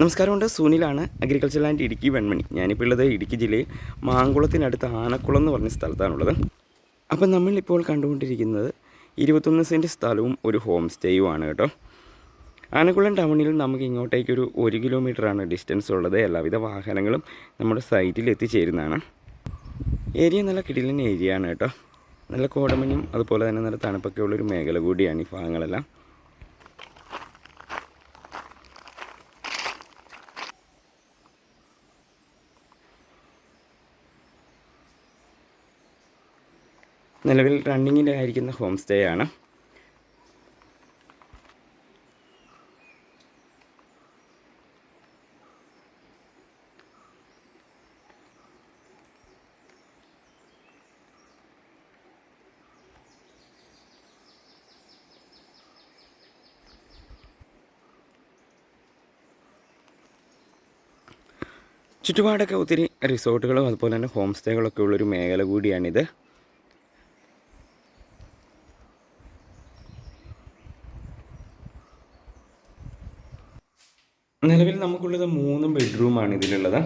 നമസ്കാരമുണ്ട്. സുനിലാണ് agriculture land Idukki Venmani. ഞാനിപ്പോൾ ഉള്ളത് ഇടുക്കി ജില്ലയിൽ മാങ്കുളത്തിനടുത്ത് ആനക്കുളം എന്ന് പറഞ്ഞ സ്ഥലത്താണുള്ളത്. അപ്പം നമ്മളിപ്പോൾ കണ്ടുകൊണ്ടിരിക്കുന്നത് ഇരുപത്തൊന്ന് സെന്റ് സ്ഥലവും ഒരു ഹോം സ്റ്റേയുമാണ് കേട്ടോ. ആനക്കുളം ടൗണിൽ നമുക്ക് ഇങ്ങോട്ടേക്ക് ഒരു കിലോമീറ്ററാണ് ഡിസ്റ്റൻസ് ഉള്ളത്. എല്ലാവിധ വാഹനങ്ങളും നമ്മുടെ സൈറ്റിൽ എത്തിച്ചേരുന്നതാണ്. ഏരിയ നല്ല കിടിലൻ ഏരിയ ആണ് കേട്ടോ. നല്ല കോടമഞ്ഞും അതുപോലെ തന്നെ നല്ല തണുപ്പൊക്കെ ഉള്ളൊരു മേഖല കൂടിയാണ് ഈ ഭാഗങ്ങളെല്ലാം. നിലവിൽ റണ്ണിങ്ങിലായിരിക്കുന്ന ഹോം സ്റ്റേ ആണ്. ചുറ്റുപാടൊക്കെ ഒത്തിരി റിസോർട്ടുകളും അതുപോലെ തന്നെ ഹോം സ്റ്റേകളൊക്കെ ഉള്ളൊരു മേഖല കൂടിയാണിത്. നിലവിൽ നമുക്കുള്ളത് മൂന്ന് ബെഡ്റൂമാണ് ഇതിലുള്ളത്.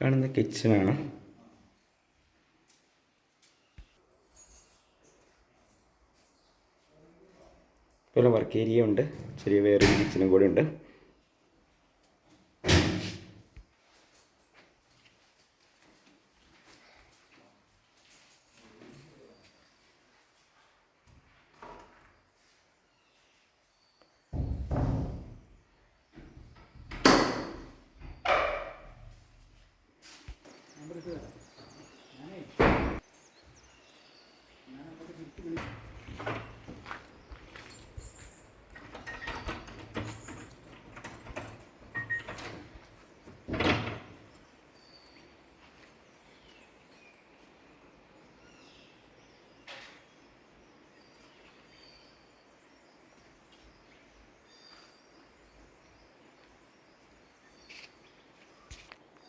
കാണുന്ന കിച്ചണാണ് ഇപ്പോൾ വർക്ക് ഏരിയ ഉണ്ട്. ചെറിയ വേറൊരു കിച്ചണും കൂടെ ഉണ്ട്. നമ്പർ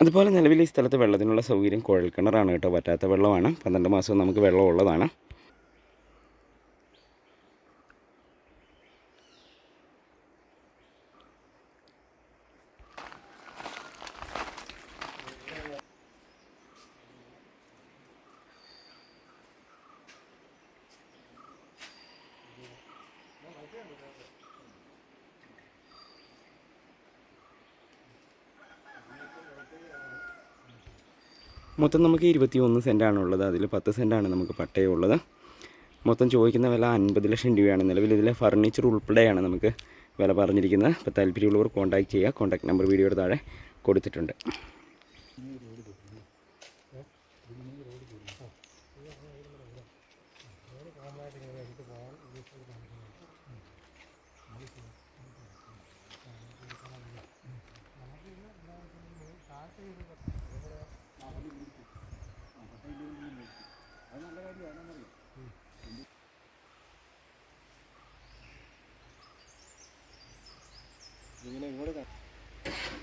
അതുപോലെ നിലവിൽ ഈ സ്ഥലത്ത് വെള്ളത്തിനുള്ള സൗകര്യം കുഴൽക്കിണറാണ് കേട്ടോ. പറ്റാത്ത വെള്ളമാണ്. പന്ത്രണ്ട് മാസവും നമുക്ക് വെള്ളം മൊത്തം നമുക്ക് ഇരുപത്തി ഒന്ന് സെന്റാണ് ഉള്ളത്. അതിൽ പത്ത് സെന്റാണ് നമുക്ക് പട്ടയമുള്ളത് മൊത്തം ചോദിക്കുന്ന വില അൻപത് ലക്ഷം രൂപയാണ്. നിലവിൽ ഇതിലെ ഫർണിച്ചർ ഉൾപ്പെടെയാണ് നമുക്ക് വില പറഞ്ഞിരിക്കുന്നത്. അപ്പോൾ താല്പര്യമുള്ളവർ കോൺടാക്ട് ചെയ്യുക. കോൺടാക്ട് നമ്പർ വീഡിയോയുടെ താഴെ കൊടുത്തിട്ടുണ്ട്.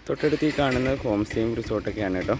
തൊട്ടടുത്ത് ഈ കാണുന്നത് ഹോം സ്റ്റേയും റിസോർട്ടൊക്കെയാണ് കേട്ടോ.